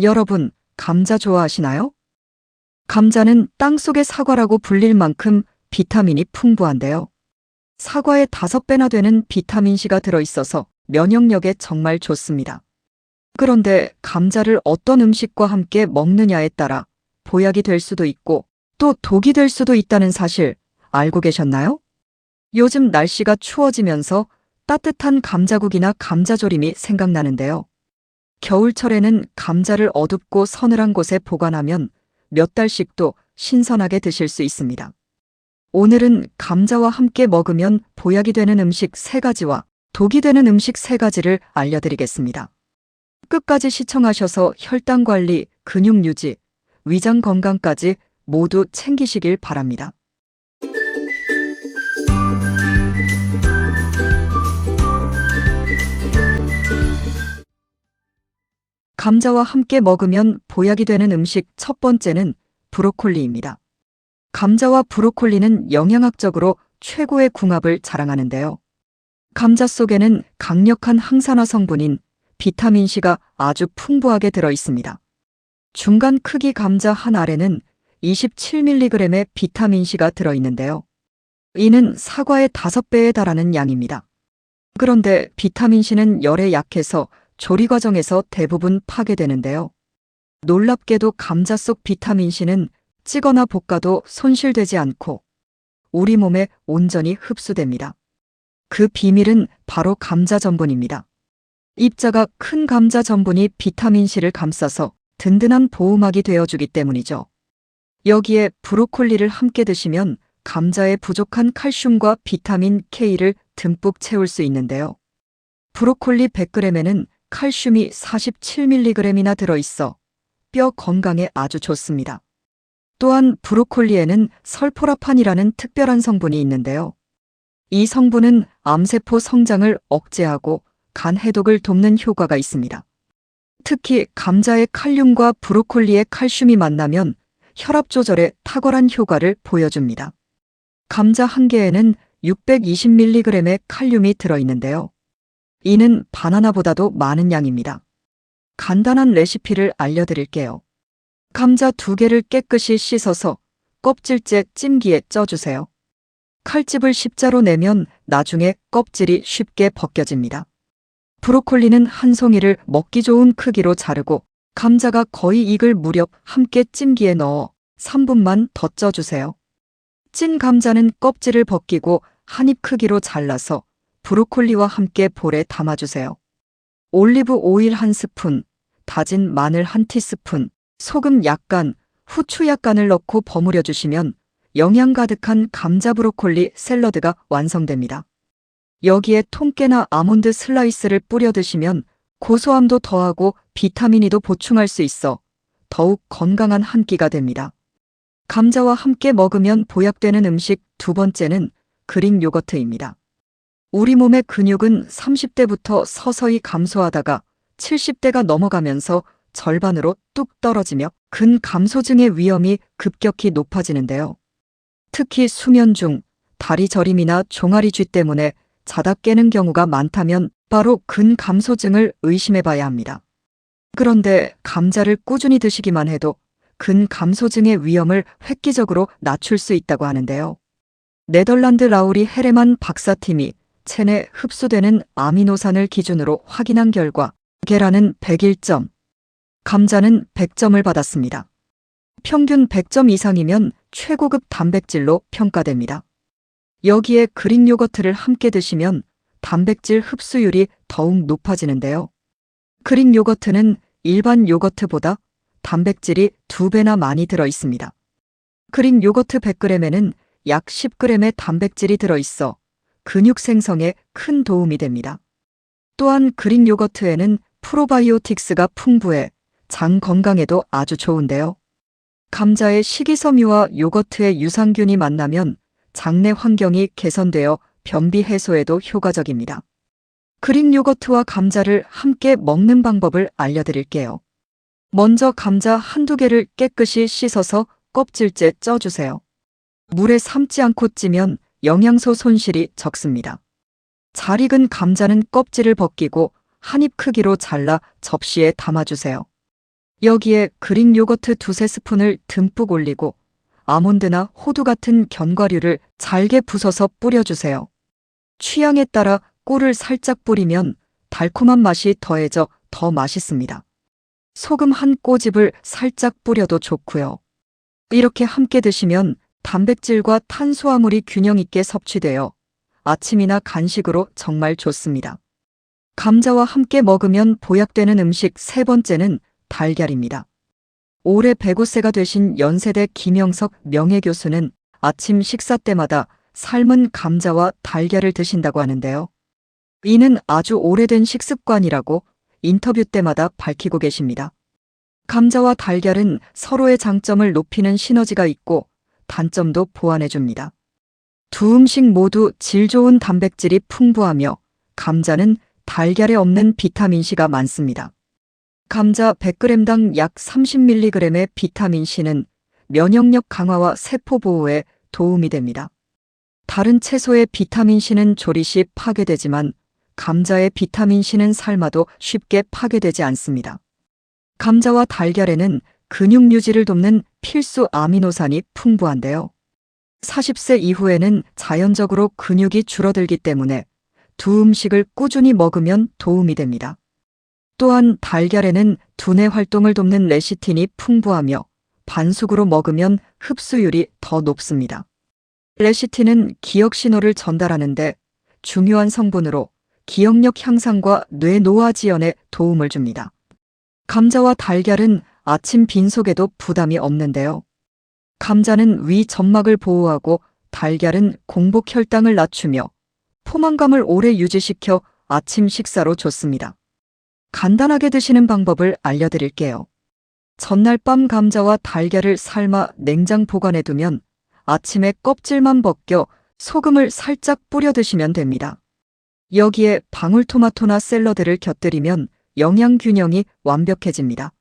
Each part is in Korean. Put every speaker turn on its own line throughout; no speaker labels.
여러분, 감자 좋아하시나요? 감자는 땅속의 사과라고 불릴 만큼 비타민이 풍부한데요. 사과의 다섯 배나 되는 비타민C가 들어있어서 면역력에 정말 좋습니다. 그런데 감자를 어떤 음식과 함께 먹느냐에 따라 보약이 될 수도 있고 또 독이 될 수도 있다는 사실 알고 계셨나요? 요즘 날씨가 추워지면서 따뜻한 감자국이나 감자조림이 생각나는데요. 겨울철에는 감자를 어둡고 서늘한 곳에 보관하면 몇 달씩도 신선하게 드실 수 있습니다. 오늘은 감자와 함께 먹으면 보약이 되는 음식 세가지와 독이 되는 음식 세가지를 알려드리겠습니다. 끝까지 시청하셔서 혈당 관리, 근육 유지, 위장 건강까지 모두 챙기시길 바랍니다. 감자와 함께 먹으면 보약이 되는 음식 첫 번째는 브로콜리입니다. 감자와 브로콜리는 영양학적으로 최고의 궁합을 자랑하는데요. 감자 속에는 강력한 항산화 성분인 비타민C가 아주 풍부하게 들어 있습니다. 중간 크기 감자 한 알에는 27mg의 비타민C가 들어 있는데요. 이는 사과의 5배에 달하는 양입니다. 그런데 비타민C는 열에 약해서 조리 과정에서 대부분 파괴되는데요. 놀랍게도 감자 속 비타민C는 찌거나 볶아도 손실되지 않고 우리 몸에 온전히 흡수됩니다. 그 비밀은 바로 감자 전분입니다. 입자가 큰 감자 전분이 비타민C를 감싸서 든든한 보호막이 되어주기 때문이죠. 여기에 브로콜리를 함께 드시면 감자의 부족한 칼슘과 비타민 K를 듬뿍 채울 수 있는데요. 브로콜리 100g에는 칼슘이 47mg이나 들어있어 뼈 건강에 아주 좋습니다. 또한 브로콜리에는 설포라판이라는 특별한 성분이 있는데요. 이 성분은 암세포 성장을 억제하고 간 해독을 돕는 효과가 있습니다. 특히 감자의 칼륨과 브로콜리의 칼슘이 만나면 혈압 조절에 탁월한 효과를 보여줍니다. 감자 한 개에는 620mg의 칼륨이 들어있는데요. 이는 바나나보다도 많은 양입니다. 간단한 레시피를 알려드릴게요. 감자 두 개를 깨끗이 씻어서 껍질째 찜기에 쪄주세요. 칼집을 십자로 내면 나중에 껍질이 쉽게 벗겨집니다. 브로콜리는 한 송이를 먹기 좋은 크기로 자르고 감자가 거의 익을 무렵 함께 찜기에 넣어 3분만 더 쪄주세요. 찐 감자는 껍질을 벗기고 한 입 크기로 잘라서 브로콜리와 함께 볼에 담아주세요. 올리브 오일 한 스푼, 다진 마늘 한 티스푼, 소금 약간, 후추 약간을 넣고 버무려 주시면 영양 가득한 감자 브로콜리 샐러드가 완성됩니다. 여기에 통깨나 아몬드 슬라이스를 뿌려 드시면 고소함도 더하고 비타민이도 보충할 수 있어 더욱 건강한 한 끼가 됩니다. 감자와 함께 먹으면 보약되는 음식 두 번째는 그릭 요거트입니다. 우리 몸의 근육은 30대부터 서서히 감소하다가 70대가 넘어가면서 절반으로 뚝 떨어지며 근 감소증의 위험이 급격히 높아지는데요. 특히 수면 중 다리 저림이나 종아리 쥐 때문에 자다 깨는 경우가 많다면 바로 근 감소증을 의심해 봐야 합니다. 그런데 감자를 꾸준히 드시기만 해도 근 감소증의 위험을 획기적으로 낮출 수 있다고 하는데요. 네덜란드 라우리 헤레만 박사팀이 체내 흡수되는 아미노산을 기준으로 확인한 결과 계란은 101점, 감자는 100점을 받았습니다. 평균 100점 이상이면 최고급 단백질로 평가됩니다. 여기에 그릭 요거트를 함께 드시면 단백질 흡수율이 더욱 높아지는데요. 그릭 요거트는 일반 요거트보다 단백질이 두배나 많이 들어 있습니다. 그릭 요거트 100g에는 약 10g의 단백질이 들어 있어 근육 생성에 큰 도움이 됩니다. 또한 그릭 요거트에는 프로바이오틱스가 풍부해 장 건강에도 아주 좋은데요. 감자의 식이섬유와 요거트의 유산균이 만나면 장내 환경이 개선되어 변비 해소에도 효과적입니다. 그릭 요거트와 감자를 함께 먹는 방법을 알려드릴게요. 먼저 감자 한두 개를 깨끗이 씻어서 껍질째 쪄주세요. 물에 삶지 않고 찌면 영양소 손실이 적습니다. 잘 익은 감자는 껍질을 벗기고 한 입 크기로 잘라 접시에 담아주세요. 여기에 그릭 요거트 두세 스푼을 듬뿍 올리고 아몬드나 호두 같은 견과류를 잘게 부숴서 뿌려주세요. 취향에 따라 꿀을 살짝 뿌리면 달콤한 맛이 더해져 더 맛있습니다. 소금 한 꼬집을 살짝 뿌려도 좋고요. 이렇게 함께 드시면 단백질과 탄수화물이 균형 있게 섭취되어 아침이나 간식으로 정말 좋습니다. 감자와 함께 먹으면 보약되는 음식 세 번째는 달걀입니다. 올해 105세가 되신 연세대 김영석 명예교수는 아침 식사 때마다 삶은 감자와 달걀을 드신다고 하는데요. 이는 아주 오래된 식습관이라고 인터뷰 때마다 밝히고 계십니다. 감자와 달걀은 서로의 장점을 높이는 시너지가 있고 단점도 보완해줍니다. 두 음식 모두 질 좋은 단백질이 풍부하며 감자는 달걀에 없는 비타민C가 많습니다. 감자 100g당 약 30mg의 비타민C는 면역력 강화와 세포 보호에 도움이 됩니다. 다른 채소의 비타민C는 조리 시 파괴되지만 감자의 비타민C는 삶아도 쉽게 파괴되지 않습니다. 감자와 달걀에는 근육 유지를 돕는 필수 아미노산이 풍부한데요. 40세 이후에는 자연적으로 근육이 줄어들기 때문에 두 음식을 꾸준히 먹으면 도움이 됩니다. 또한 달걀에는 두뇌 활동을 돕는 레시틴이 풍부하며 반숙으로 먹으면 흡수율이 더 높습니다. 레시틴은 기억 신호를 전달하는데 중요한 성분으로 기억력 향상과 뇌 노화 지연에 도움을 줍니다. 감자와 달걀은 아침 빈속에도 부담이 없는데요. 감자는 위 점막을 보호하고 달걀은 공복 혈당을 낮추며 포만감을 오래 유지시켜 아침 식사로 좋습니다. 간단하게 드시는 방법을 알려드릴게요. 전날 밤 감자와 달걀을 삶아 냉장 보관해 두면 아침에 껍질만 벗겨 소금을 살짝 뿌려 드시면 됩니다. 여기에 방울토마토나 샐러드를 곁들이면 영양 균형이 완벽해집니다.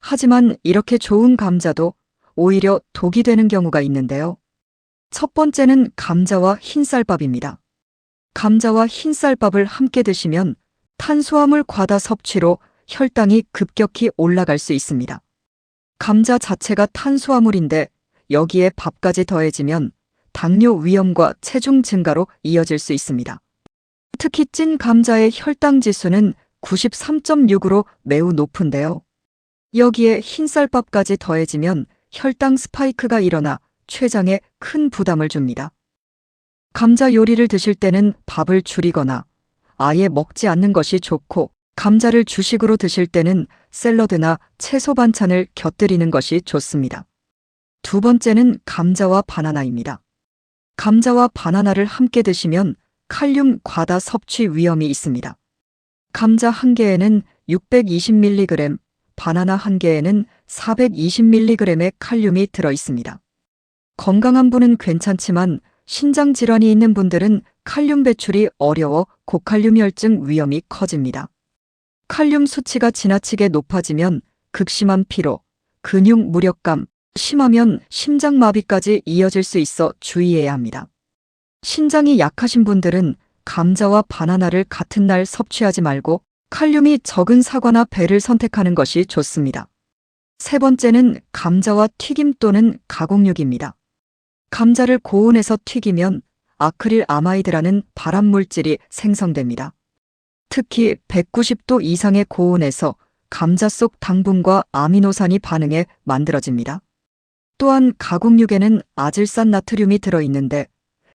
하지만 이렇게 좋은 감자도 오히려 독이 되는 경우가 있는데요. 첫 번째는 감자와 흰쌀밥입니다. 감자와 흰쌀밥을 함께 드시면 탄수화물 과다 섭취로 혈당이 급격히 올라갈 수 있습니다. 감자 자체가 탄수화물인데 여기에 밥까지 더해지면 당뇨 위험과 체중 증가로 이어질 수 있습니다. 특히 찐 감자의 혈당 지수는 93.6으로 매우 높은데요. 여기에 흰쌀밥까지 더해지면 혈당 스파이크가 일어나 췌장에 큰 부담을 줍니다. 감자 요리를 드실 때는 밥을 줄이거나 아예 먹지 않는 것이 좋고 감자를 주식으로 드실 때는 샐러드나 채소 반찬을 곁들이는 것이 좋습니다. 두 번째는 감자와 바나나입니다. 감자와 바나나를 함께 드시면 칼륨 과다 섭취 위험이 있습니다. 감자 한 개에는 620mg, 바나나 한 개에는 420mg의 칼륨이 들어 있습니다. 건강한 분은 괜찮지만 신장 질환이 있는 분들은 칼륨 배출이 어려워 고칼륨 혈증 위험이 커집니다. 칼륨 수치가 지나치게 높아지면 극심한 피로, 근육 무력감, 심하면 심장마비까지 이어질 수 있어 주의해야 합니다. 신장이 약하신 분들은 감자와 바나나를 같은 날 섭취하지 말고 칼륨이 적은 사과나 배를 선택하는 것이 좋습니다. 세 번째는 감자와 튀김 또는 가공육입니다. 감자를 고온에서 튀기면 아크릴 아마이드라는 발암 물질이 생성됩니다. 특히 190도 이상의 고온에서 감자 속 당분과 아미노산이 반응해 만들어집니다. 또한 가공육에는 아질산 나트륨이 들어있는데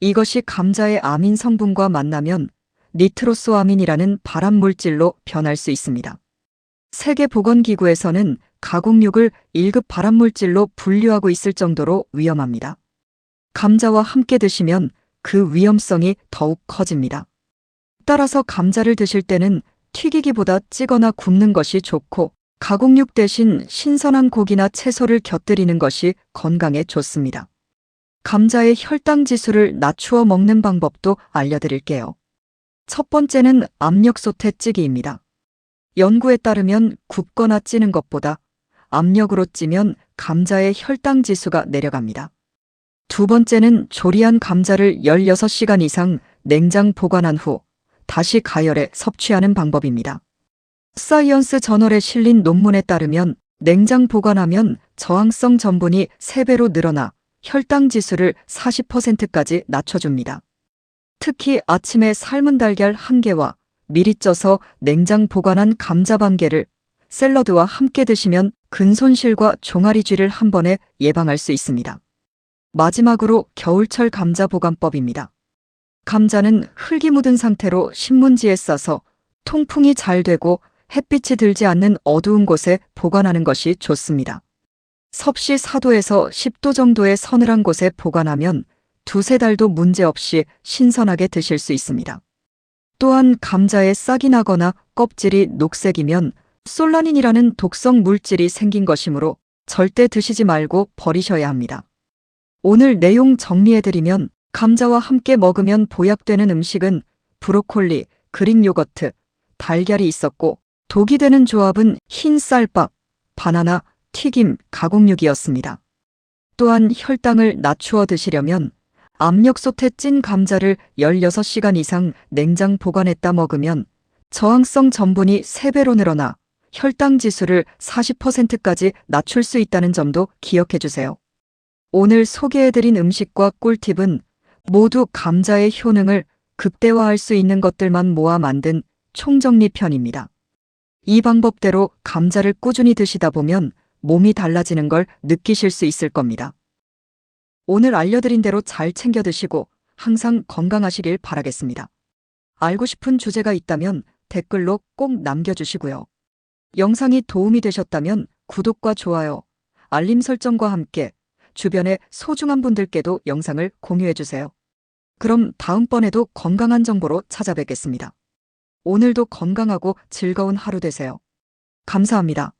이것이 감자의 아민 성분과 만나면 니트로소아민이라는 발암 물질로 변할 수 있습니다. 세계보건기구에서는 가공육을 1급 발암 물질로 분류하고 있을 정도로 위험합니다. 감자와 함께 드시면 그 위험성이 더욱 커집니다. 따라서 감자를 드실 때는 튀기기보다 찌거나 굽는 것이 좋고 가공육 대신 신선한 고기나 채소를 곁들이는 것이 건강에 좋습니다. 감자의 혈당 지수를 낮추어 먹는 방법도 알려드릴게요. 첫 번째는 압력 소태 찌기입니다. 연구에 따르면 굽거나 찌는 것보다 압력으로 찌면 감자의 혈당 지수가 내려갑니다. 두 번째는 조리한 감자를 16시간 이상 냉장 보관한 후 다시 가열해 섭취하는 방법입니다. 사이언스 저널에 실린 논문에 따르면 냉장 보관하면 저항성 전분이 3배로 늘어나 혈당 지수를 40%까지 낮춰줍니다. 특히 아침에 삶은 달걀 1개와 미리 쪄서 냉장 보관한 감자 반 개를 샐러드와 함께 드시면 근손실과 종아리쥐를 한 번에 예방할 수 있습니다. 마지막으로 겨울철 감자 보관법입니다. 감자는 흙이 묻은 상태로 신문지에 싸서 통풍이 잘 되고 햇빛이 들지 않는 어두운 곳에 보관하는 것이 좋습니다. 섭씨 4도에서 10도 정도의 서늘한 곳에 보관하면 두세 달도 문제없이 신선하게 드실 수 있습니다. 또한 감자에 싹이 나거나 껍질이 녹색이면 솔라닌이라는 독성 물질이 생긴 것이므로 절대 드시지 말고 버리셔야 합니다. 오늘 내용 정리해드리면 감자와 함께 먹으면 보약되는 음식은 브로콜리, 그릭 요거트, 달걀이 있었고 독이 되는 조합은 흰 쌀밥, 바나나, 튀김, 가공육이었습니다. 또한 혈당을 낮추어 드시려면 압력솥에 찐 감자를 16시간 이상 냉장 보관했다 먹으면 저항성 전분이 3배로 늘어나 혈당 지수를 40%까지 낮출 수 있다는 점도 기억해 주세요. 오늘 소개해드린 음식과 꿀팁은 모두 감자의 효능을 극대화할 수 있는 것들만 모아 만든 총정리편입니다. 이 방법대로 감자를 꾸준히 드시다 보면 몸이 달라지는 걸 느끼실 수 있을 겁니다. 오늘 알려드린 대로 잘 챙겨 드시고 항상 건강하시길 바라겠습니다. 알고 싶은 주제가 있다면 댓글로 꼭 남겨주시고요. 영상이 도움이 되셨다면 구독과 좋아요, 알림 설정과 함께 주변의 소중한 분들께도 영상을 공유해주세요. 그럼 다음번에도 건강한 정보로 찾아뵙겠습니다. 오늘도 건강하고 즐거운 하루 되세요. 감사합니다.